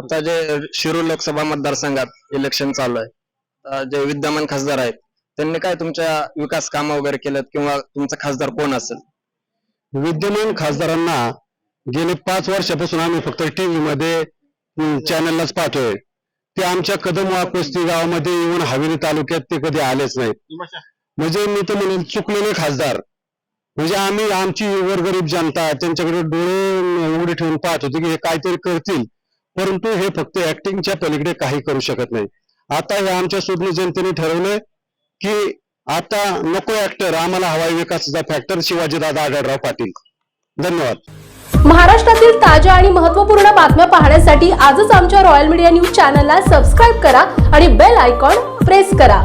आता जे शिरूर लोकसभा मतदारसंघात इलेक्शन चालू आहे जे विद्यमान खासदार आहेत त्यांनी काय तुमच्या विकास काम वगैरे केलेत किंवा तुमचा खासदार कोण असेल? विद्यमान खासदारांना गेले पाच वर्षापासून आम्ही फक्त टीव्ही मध्ये चॅनललाच पाहतोय. ते आमच्या कदम पस्ती गावामध्ये येऊन हवेली तालुक्यात ते कधी आलेच नाहीत. म्हणजे मी तर म्हणेन चुकलेले खासदार. म्हणजे आम्ही आमची गोरगरीब जनता त्यांच्याकडे डोळे उघडे ठेवून पाहत होते की हे काहीतरी करतील. परंतु हे फक्त ऍक्टिंगच्या पलीकडे काही करू शकत नाही. आता हे आमच्या सोडणी जनतेने ठरवलंय की आता नको ऍक्टर आम्हाला हवाई विकासाचा फॅक्टर शिवाजीदादा आढळराव पाटील. धन्यवाद. महाराष्ट्रातील ताज्या आणि महत्त्वपूर्ण बातम्या पाहण्यासाठी आजच आमच्या रॉयल मीडिया न्यूज चॅनलला सबस्क्राईब करा आणि बेल आयकॉन प्रेस करा.